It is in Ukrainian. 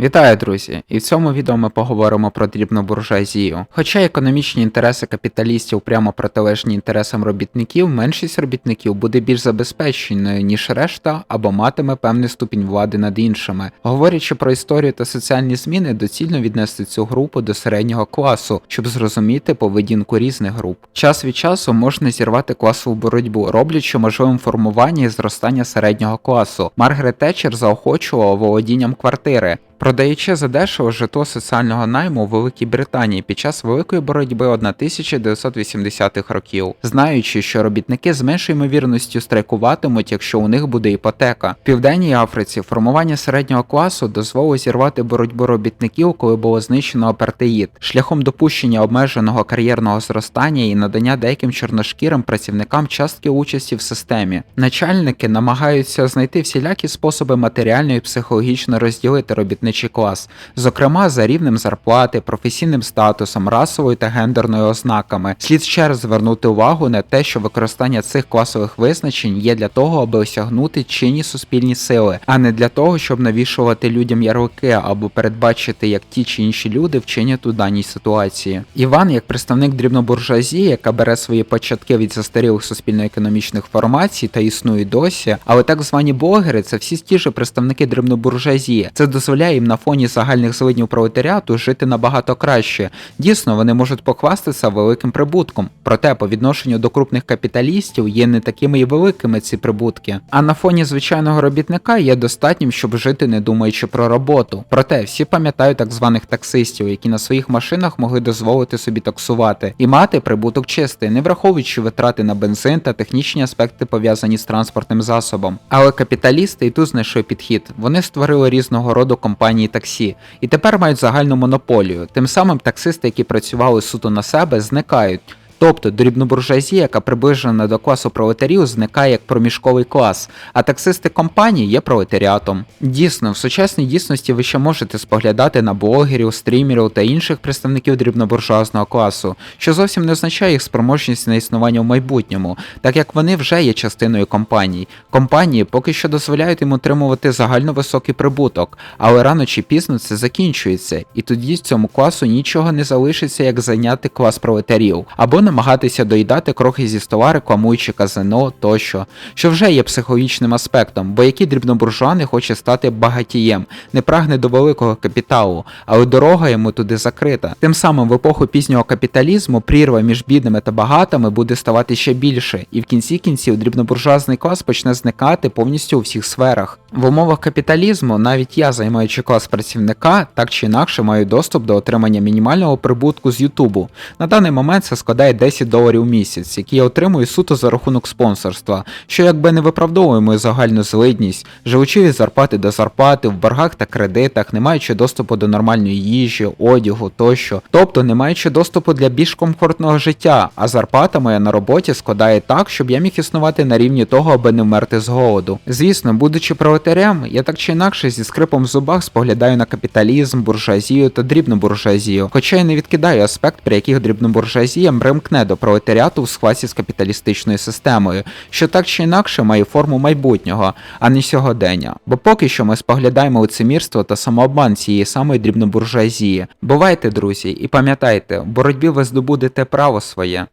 Вітаю, друзі! І в цьому відео ми поговоримо про дрібну буржуазію. Хоча економічні інтереси капіталістів прямо протилежні інтересам робітників, меншість робітників буде більш забезпеченою, ніж решта, або матиме певний ступінь влади над іншими. Говорячи про історію та соціальні зміни, доцільно віднести цю групу до середнього класу, щоб зрозуміти поведінку різних груп. Час від часу можна зірвати класову боротьбу, роблячи можливим формування і зростання середнього класу. Маргарет Тетчер заохочувала володінням квартири. Продаючи задешево житло соціального найму у Великій Британії під час великої боротьби 1980-х років, знаючи, що робітники з меншою ймовірністю страйкуватимуть, якщо у них буде іпотека. В Південній Африці формування середнього класу дозволило зірвати боротьбу робітників, коли було знищено апартеїд, шляхом допущення обмеженого кар'єрного зростання і надання деяким чорношкірим працівникам частки участі в системі. Начальники намагаються знайти всілякі способи матеріально і психологічно розділити робітників робітничий клас, зокрема за рівнем зарплати, професійним статусом, расовою та гендерною ознаками. Слід ще раз звернути увагу на те, що використання цих класових визначень є для того, аби осягнути чинні суспільні сили, а не для того, щоб навішувати людям ярлики або передбачити, як ті чи інші люди вчинять у даній ситуації. Іван, як представник дрібнобуржуазії, яка бере свої початки від застарілих суспільно-економічних формацій та існує досі, але так звані блогери це всі ті ж представники дрібнобуржуазії. Це дозволяє їм на фоні загальних злиднів пролетаріату жити набагато краще. Дійсно, вони можуть похвастатися великим прибутком. Проте, по відношенню до крупних капіталістів є не такими і великими ці прибутки. А на фоні звичайного робітника є достатнім, щоб жити не думаючи про роботу. Проте всі пам'ятають так званих таксистів, які на своїх машинах могли дозволити собі таксувати і мати прибуток чистий, не враховуючи витрати на бензин та технічні аспекти пов'язані з транспортним засобом. Але капіталісти і тут знайшли підхід. Вони створили різного роду компанії компанії таксі, і тепер мають загальну монополію. Тим самим таксисти, які працювали суто на себе, зникають. Тобто дрібнобуржуазія, яка приближена до класу пролетарів, зникає як проміжковий клас, а таксисти компаній є пролетаріатом. Дійсно, в сучасній дійсності ви ще можете споглядати на блогерів, стрімерів та інших представників дрібнобуржуазного класу, що зовсім не означає їх спроможність на існування в майбутньому, так як вони вже є частиною компаній. Компанії поки що дозволяють їм отримувати загально високий прибуток, але рано чи пізно це закінчується, і тоді цьому класу нічого не залишиться, як зайняти клас пролетарів. або намагатися доїдати крохи зі стола, рекламуючи казино тощо, що вже є психологічним аспектом, бо який дрібнобуржуа не хоче стати багатієм, не прагне до великого капіталу, але дорога йому туди закрита. Тим самим в епоху пізнього капіталізму прірва між бідними та багатими буде ставати ще більше, і в кінці кінців дрібнобуржуазний клас почне зникати повністю у всіх сферах. В умовах капіталізму навіть я, займаючи клас працівника, так чи інакше маю доступ до отримання мінімального прибутку з Ютубу. На даний момент це складає 10 доларів в місяць, які я отримую суто за рахунок спонсорства, що якби не виправдовує мою загальну злидність, живучи від зарплати до зарплати, в боргах та кредитах, не маючи доступу до нормальної їжі, одягу тощо, тобто не маючи доступу для більш комфортного життя, а зарплата моя на роботі складає так, щоб я міг існувати на рівні того, аби не вмерти з голоду. Звісно, будучи пролетарем, я так чи інакше зі скрипом в зубах споглядаю на капіталізм, буржуазію та дрібну буржуазію, хоча й не відкидаю аспект, при яких дрібнобуржуазія мрим примкне до пролетаріату в схвасі з капіталістичною системою, що так чи інакше має форму майбутнього, а не сьогодення. Бо поки що ми споглядаємо лицемірство та самообман цієї самої дрібнобуржуазії. Бувайте, друзі, і пам'ятайте, в боротьбі ви здобудете право своє.